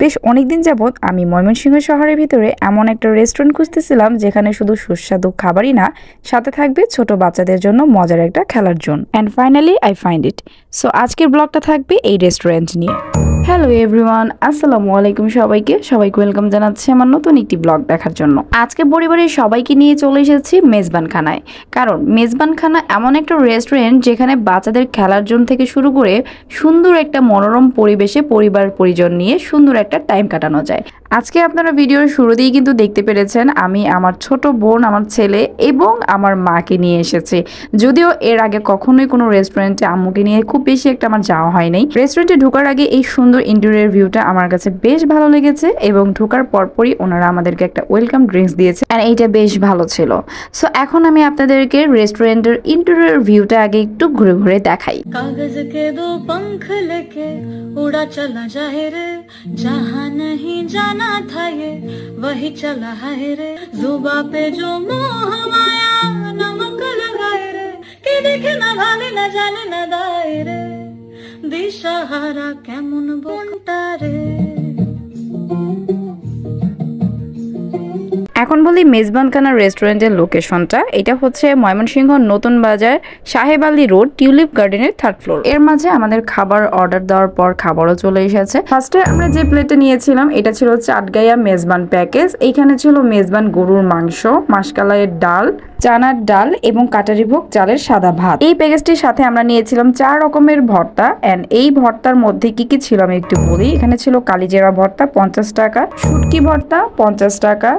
বেশ অনেকদিন যাবৎ আমি ময়মনসিংহ শহরের ভিতরে এমন একটা রেস্টুরেন্ট খুঁজতেছিলাম যেখানে শুধু সুস্বাদু খাবারই না, সাথে থাকবে ছোট বাচ্চাদের জন্য মজার একটা খেলার zone. And finally I find it so আজকের ব্লগটা থাকবে এই রেস্টুরেন্ট নিয়ে। হ্যালো এভরিওয়ান আসসালামু আলাইকুম সবাইকে। সবাইকে ওয়েলকাম জানাচ্ছি আমার নতুন একটি ব্লগ দেখার জন্য। আজকে পরিবারের সবাইকে নিয়ে চলে এসেছি মেজবানখানায়। কারণ মেজবানখানা এমন একটা রেস্টুরেন্ট যেখানে বাচ্চাদের খেলার জন্য থেকে শুরু করে সুন্দর একটা মনোরম পরিবেশে পরিবার পরিজন নিয়ে সুন্দর একটা টাইম কাটানো যায়। আজকে আপনারা ভিডিওর শুরুতেই কিন্তু দেখতে পেরেছেন, আমি আমার ছোট বোন, আমার ছেলে এবং আমার মাকে নিয়ে এসেছি। যদিও এর আগে কখনোই কোনো রেস্টুরেন্টে আম্মুকে নিয়ে খুব বেশি একটা আমার যাওয়া হয় নাই রেস্টুরেন্টে ঢোকার আগে এই সুন্দর ইন্টেরিয়র ভিউটা আমার কাছে বেশ ভালো লেগেছে এবং ঢোকার পরপরই ওনারা আমাদেরকে একটা ওয়েলকাম ড্রিঙ্কস দিয়েছে আর এইটা বেশ ভালো ছিল সো এখন আমি আপনাদেরকে রেস্টুরেন্টের ইন্টেরিয়র ভিউটা আগে একটু ঘুরে ঘুরে দেখাই कागज के दो पंख लेके उड़ा चला जाए रे जहाँ नहीं जाना था ये वही चला है रे जुबा पे जो मोह माया नमक लगाए रे कि देखे ना भाले ना जाने ना दाए रे দিশাহারা কেমন বনটা রে? এখন বলি মেজবানখানা রেস্টুরেন্টের লোকেশনটা। এটা হচ্ছে ময়মনসিংহ নতুন বাজার সাহেব আলী রোড, টিউলিপ গার্ডেনের থার্ড ফ্লোর এর মাঝে আমাদের খাবার অর্ডার দেওয়ার পর খাবারও চলে এসেছে। ফার্স্টে আমরা যে প্লেটে নিয়েছিলাম, এটা ছিল চাটগাইয়া মেজবান প্যাকেজ এইখানে ছিল মেজবান গরুর মাংস, মাসকালাইয়ের ডাল চানার ডাল এবং কাটারিভোগ চালের সাদা ভাত। এই প্যাকেজটির সাথে আমরা নিয়েছিলাম চার রকমের ভর্তা এন্ড এই ভর্তার মধ্যে কি কি ছিল আমি একটু বলি। এখানে ছিল কালিজেরা ভর্তা পঞ্চাশ টাকা, শুটকি ভর্তা পঞ্চাশ টাকা,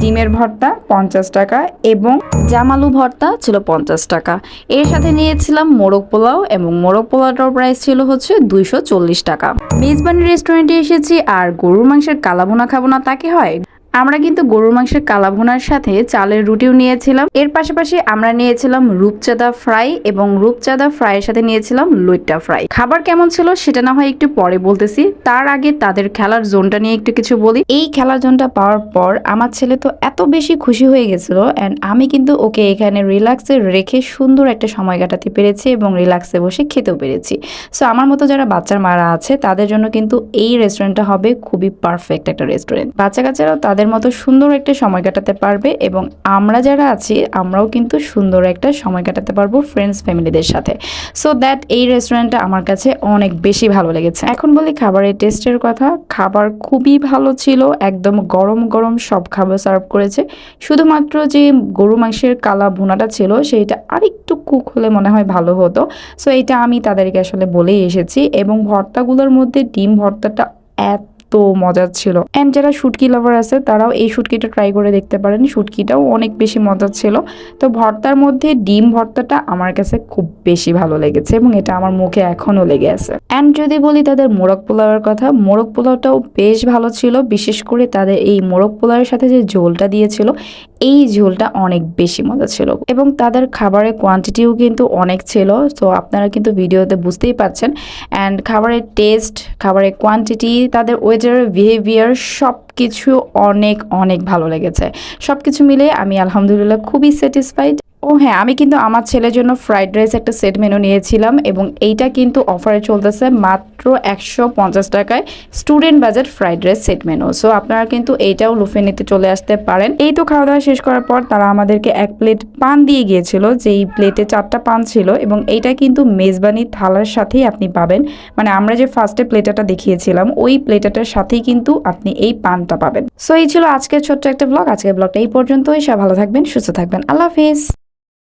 ডিমের ভর্তা পঞ্চাশ টাকা এবং জামালু ভর্তা ছিল পঞ্চাশ টাকা। এর সাথে নিয়েছিলাম মোরগ পোলাও এবং মোরগ পোলাওটার প্রাইস ছিল হচ্ছে দুইশো চল্লিশ টাকা। মেজবানি রেস্টুরেন্টে এসেছি আর গরুর মাংসের কালাভুনা খাব না তাকে হয়। আমরা কিন্তু গরুর মাংসের কালাভুনার সাথে চালের রুটিও নিয়েছিলাম। এর পাশাপাশি আমরা নিয়েছিলাম রূপচাঁদা ফ্রাই এবং রূপচাঁদা ফ্রাইয়ের সাথে নিয়েছিলাম লইট্টা ফ্রাই। খাবার কেমন ছিল সেটা না হয় একটু পরে বলতেছি। তার আগে তাদের খেলার জোনটা নিয়ে একটু কিছু বলি। এই খেলার জোনটা পাওয়ার পর আমার ছেলে তো এত বেশি খুশি হয়ে গেছিল অ্যান্ড আমি কিন্তু ওকে এখানে রিল্যাক্সে রেখে সুন্দর একটা সময় কাটাতে পেরেছি এবং রিল্যাক্সে বসে খেতেও পেরেছি। সো আমার মতো যারা বাচ্চার মারা আছে, তাদের জন্য কিন্তু এই রেস্টুরেন্টটা হবে খুবই পারফেক্ট একটা রেস্টুরেন্ট বাচ্চা কাচ্চারাও তাদের মতো সুন্দর একটা সময় কাটাতে পারবে এবং আমরা যারা আছি, আমরাও কিন্তু সুন্দর একটা সময় কাটাতে পারব ফ্রেন্ডস ফ্যামিলিদের সাথে। সো দ্যাট এই রেস্টুরেন্টটা আমার কাছে অনেক বেশি ভালো লেগেছে। এখন বলি খাবারের টেস্টের কথা। খাবার খুবই ভালো ছিল, একদম গরম গরম সব খাবার সার্ভ করেছে। শুধুমাত্র যে গরু মাংসের কালা ভুনাটা ছিল, সেইটা আরেকটু কুক হলে মনে হয় ভালো হতো। সো এটা আমি তাদেরকে আসলে বলেই এসেছি। এবং ভর্তাগুলোর মধ্যে ডিম ভর্তাটা এত মজার ছিল। অ্যান্ড যারা শুটকি লাভার আছে, তারাও এই শুটকিটা ট্রাই করে দেখতে পারেন। শুটকিটাও অনেক বেশি মজার ছিল। তো ভর্তার মধ্যে ডিম ভর্তাটা আমার কাছে খুব বেশি ভালো লেগেছে এবং এটা আমার মুখে এখনও লেগে আছে। অ্যান্ড যদি বলি তাদের মোরগ পোলাওয়ের কথা, মোরগ পোলাওটাও বেশ ভালো ছিল। বিশেষ করে তাদের এই মোরগ পোলাওয়ের সাথে যে ঝোলটা দিয়েছিল, এই ঝোলটা অনেক বেশি মজা ছিল। এবং তাদের খাবারের কোয়ান্টিটিও কিন্তু অনেক ছিল। তো আপনারা কিন্তু ভিডিওতে বুঝতেই পারছেন। অ্যান্ড খাবারের টেস্ট খাবারের কোয়ান্টিটি তাদের ওয়েটারের বিহেভিয়ার সব কিছু অনেক অনেক ভালো লেগেছে। সব কিছু মিলে আমি আলহামদুলিল্লাহ খুবই স্যাটিসফাইড ও হ্যাঁ আমি কিন্তু আমার ছেলের জন্য ফ্রাইড রাইস একটা সেট মেনু নিয়েছিলাম এবং এইটা কিন্তু অফারে চলতেছে মাত্র একশো পঞ্চাশ টাকায় student budget fried rice set menu so আপনারা কিন্তু এইটাও লুফে নিতে চলে আসতে পারেন। এই তো খাওয়া দাওয়া শেষ করার পর তারা আমাদেরকে এক প্লেট পান দিয়ে গিয়েছিল, যেই প্লেটে চারটা পান ছিল এবং এইটা কিন্তু মেজবানি থালার সাথেই আপনি পাবেন। মানে আমরা যে ফার্স্টে প্লেটাটা দেখিয়েছিলাম, ওই প্লেটাটার সাথেই কিন্তু আপনি এই পানটা পাবেন। সো এই ছিল আজকের ছোট্ট একটা ব্লগ আজকের ব্লগটা এই পর্যন্তই। সব ভালো থাকবেন, সুস্থ থাকবেন। আল্লাহ হাফিজ।